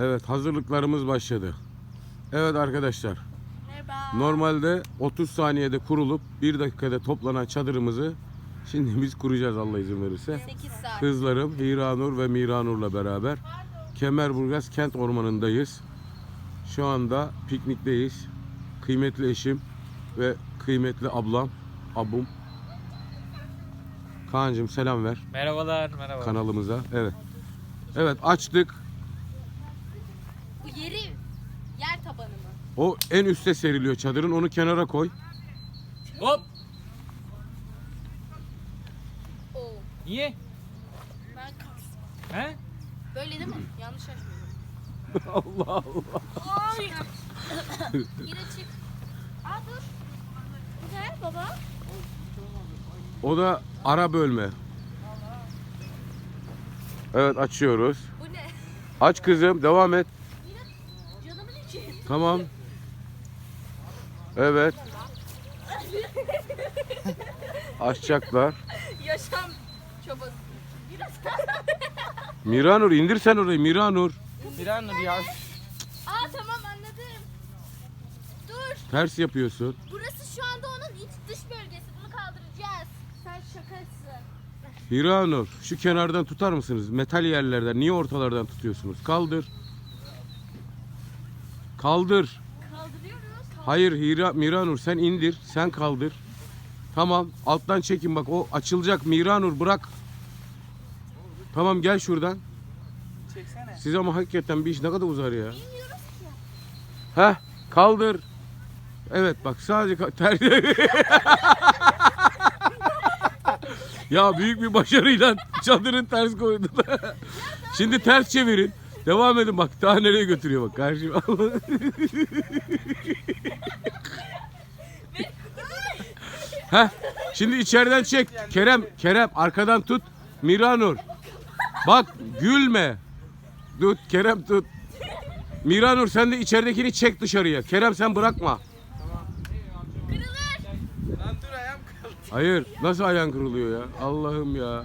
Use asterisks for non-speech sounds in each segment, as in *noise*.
Evet hazırlıklarımız başladı. Evet arkadaşlar Merhaba. normalde 30 saniyede kurulup 1 dakikada toplanan çadırımızı şimdi biz kuracağız Allah izin verirse. 8 saat. Kızlarım Hiranur ve Miranur'la beraber Kemerburgaz Kent Ormanı'ndayız. Şu anda piknikteyiz. Kıymetli eşim ve kıymetli ablam, abum. Kaan'cığım selam ver Merhabalar, merhaba. kanalımıza. Evet. Evet açtık. Bu yeri yer tabanı mı? O en üste seriliyor çadırın. Onu kenara koy. Hop! Oo. Niye? Ben kalksın. He? Böyle değil mi? Yanlış açmıyorum. *laughs* Allah Allah. Ay. Yine çık. Aa dur. Ne baba? O da ara bölme. Evet açıyoruz. Bu ne? Aç kızım devam et. Tamam. Evet. Açacaklar. Yaşam çabası. Biraz. Miranur indir sen orayı Miranur. Miranur ya. Aa tamam anladım. Dur. Ters yapıyorsun. Burası şu anda onun iç dış bölgesi. Bunu kaldıracağız. Sen şakasın. Miranur şu kenardan tutar mısınız? Metal yerlerden. Niye ortalardan tutuyorsunuz? Kaldır. Kaldır. Kaldırıyoruz. Hayır Hira, Miranur sen indir. Sen kaldır. Tamam alttan çekin bak o açılacak Miranur bırak. Tamam gel şuradan. Çeksene. Siz ama hakikaten bir iş ne kadar uzar ya. Bilmiyoruz ki. Heh kaldır. Evet bak sadece ka- ter- *laughs* ya büyük bir başarıyla çadırın ters koydular. *laughs* Şimdi ters çevirin. Devam edin bak daha nereye götürüyor bak karşı. *laughs* Heh, şimdi içeriden çek. Kerem, Kerem arkadan tut. Miranur. Bak gülme. Tut Kerem tut. Miranur sen de içeridekini çek dışarıya. Kerem sen bırakma. Hayır. Nasıl ayağın kırılıyor ya? Allah'ım ya.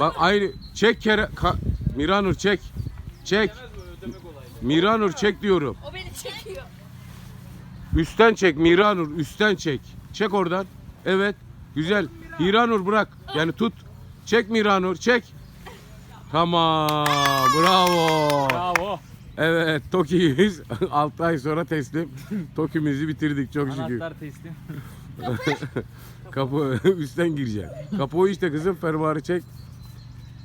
Bak aynı. Çek Kerem. Ka- Miranur çek. Çek. Miranur çek diyorum. O beni çekiyor. Üstten çek Miranur. Üstten çek. Çek oradan. Evet. Güzel. Miranur bırak. Yani tut. Çek Miranur. Çek. Tamam. Bravo. Bravo. Evet. Toki'yiz. *laughs* 6 ay sonra teslim. *laughs* Toki'mizi bitirdik çok şükür. Anahtar teslim. *laughs* Kapı üstten gireceksin. Kapı o işte kızım fermuarı çek.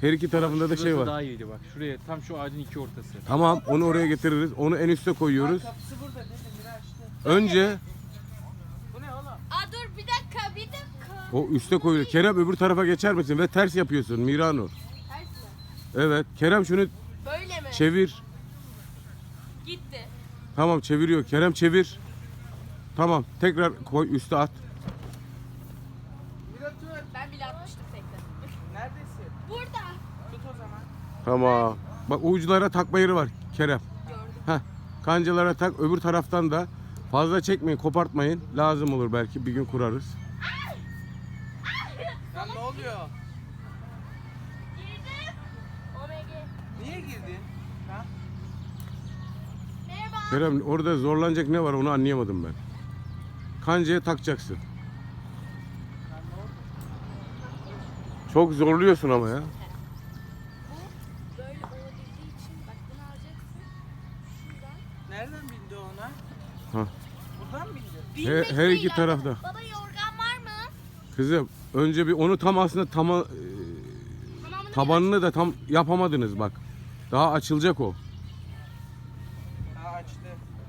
Her iki tarafında da şey var. daha iyiydi bak. Şuraya tam şu ağacın iki ortası. Tamam onu oraya getiririz. Onu en üste koyuyoruz. Kapısı burada dedim Miraç'ta. Önce Bu ne oğlum? Aa dur bir dakika bir dakika. o üste koyuyor. Kerem öbür tarafa geçer misin? Ve ters yapıyorsun Miranur. Ters mi? Evet. Kerem şunu Böyle mi? çevir. Gitti. Tamam çeviriyor. Kerem çevir. Tamam. Tekrar koy üste at. Mira tut. Ben bile atmıştım tekrar. Neredesin? Burada. Tut o zaman. Tamam. Bak uçlara takma yeri var Kerem. Gördüm. Heh. Kancalara tak. Öbür taraftan da fazla çekmeyin, kopartmayın. Lazım olur belki bir gün kurarız. Lan ne oluyor? Girdim. Omega. Niye girdin? Ha? Merhaba. Kerem orada zorlanacak ne var onu anlayamadım ben. Kancaya takacaksın. Çok zorluyorsun ama ya. Nereden bindi ona? Ha. Buradan mı bindi? Her, her iki değil tarafta. Baba yorgan var mı? Kızım önce bir onu tam aslında tama, e, Tamamını tabanını da tam yapamadınız bak. Daha açılacak o. Ha açtı.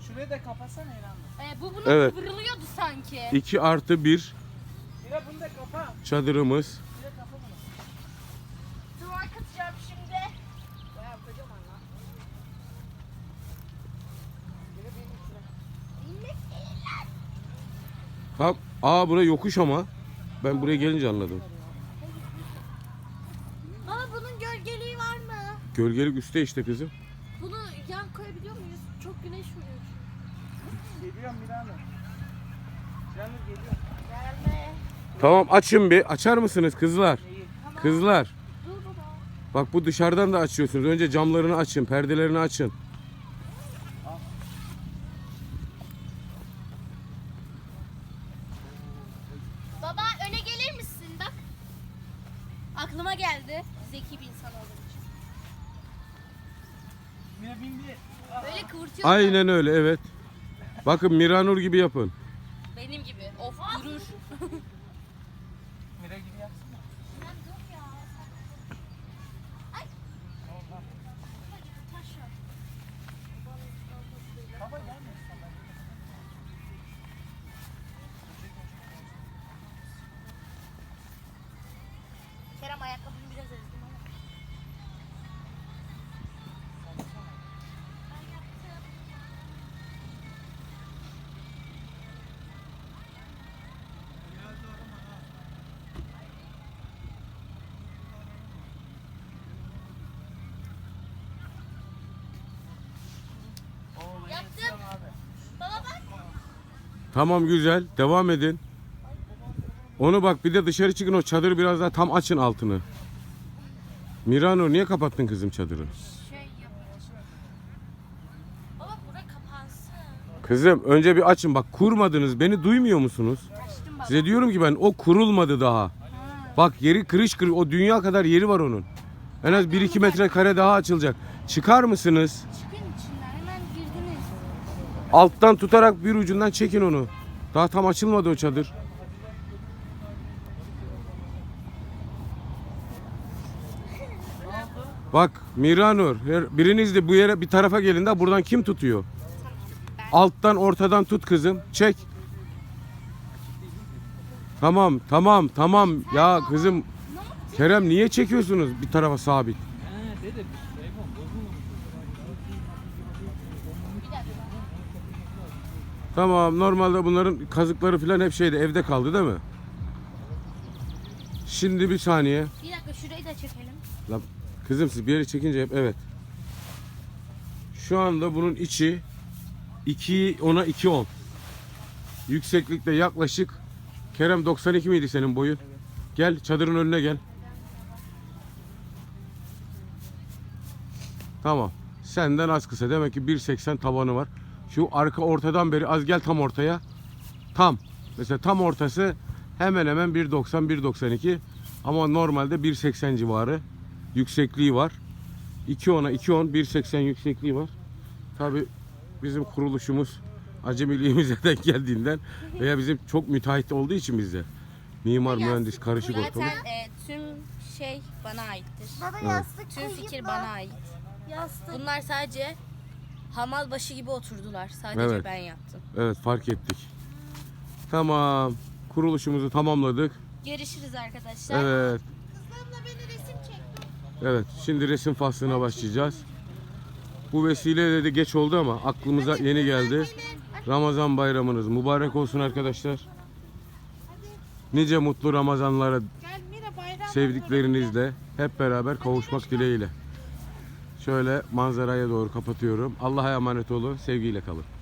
Şurayı da kapasana İlhan. Ee, bu bunu Evet. kıvrılıyordu sanki. 2 artı 1 Mira bunu da kapa. çadırımız. Mira kapa bunu. Duvar katacağım şimdi. Bayağı kocaman lan. Mira benim içine. Bilmek değil lan. Bak aa bura yokuş ama. Ben buraya gelince anladım. Baba bunun gölgeliği var mı? Gölgelik üstte işte kızım. Bunu yan koyabiliyor muyuz? Çok güneş vuruyor. Geliyorum Miranur. Miranur geliyor. Gelme. Tamam açın bir. Açar mısınız kızlar? Kızlar. Dur baba. Bak bu dışarıdan da açıyorsunuz. Önce camlarını açın, perdelerini açın. Aklıma geldi. Zeki bir insan olduğum için. Mira bin bir. Böyle kıvırtıyor. Aynen öyle evet. Bakın Miranur gibi yapın. Benim gibi. Of durur. *laughs* Mira gibi yapsana. Tamam güzel. Devam edin. Onu bak bir de dışarı çıkın o çadırı biraz daha tam açın altını. Miranur niye kapattın kızım çadırı? Şey yapacağım. Baba bura kapansın. Kızım önce bir açın bak kurmadınız beni duymuyor musunuz? Açtım baba. Size diyorum ki ben o kurulmadı daha. Bak yeri kırış kırış o dünya kadar yeri var onun. En az 1-2 metrekare daha açılacak. Çıkar mısınız? Çıkın içinden hemen girdiniz. Alttan tutarak bir ucundan çekin onu. Daha tam açılmadı o çadır. Bak Miranur biriniz de bu yere bir tarafa gelin de buradan kim tutuyor? Alttan ortadan tut kızım. Çek. Tamam tamam tamam ya kızım Kerem niye çekiyorsunuz bir tarafa sabit? Ha dede telefon bozulmamış. Bir dakika. Tamam normalde bunların kazıkları falan hep şeyde evde kaldı değil mi? Şimdi bir saniye. Bir dakika şurayı da çekelim. Lan kızım siz bir yere çekince hep evet. Şu anda bunun içi 2 ona 2 10. Yükseklikte yaklaşık Kerem 92 miydi senin boyun? Gel çadırın önüne gel. Tamam. Senden az kısa. Demek ki 1.80 tabanı var. Şu arka ortadan beri az gel tam ortaya. Tam. Mesela tam ortası hemen hemen 1.90 1.92 ama normalde 1.80 civarı yüksekliği var. 2.10'a 2.10 1.80 yüksekliği var. Tabi bizim kuruluşumuz acemiliğimize denk geldiğinden veya bizim çok müteahhit olduğu için bizde. Mimar, mühendis karışık. Zaten e, tüm şey bana aittir. Baba Evet. yastık Tüm koyayım fikir mı? bana ait. Yastık. Bunlar sadece hamal başı gibi oturdular. Sadece Evet. ben yaptım. Evet fark ettik. Tamam. Kuruluşumuzu tamamladık. Görüşürüz arkadaşlar. Evet. Kızlarımla beni resim çek. Evet. Şimdi resim faslına başlayacağız. Bu vesileyle de geç oldu ama aklımıza yeni geldi. Ramazan bayramınız mübarek olsun arkadaşlar. Nice mutlu Ramazanlara Gel Mira bayram. sevdiklerinizle hep beraber kavuşmak dileğiyle. Şöyle manzaraya doğru kapatıyorum. Allah'a emanet olun. Sevgiyle kalın.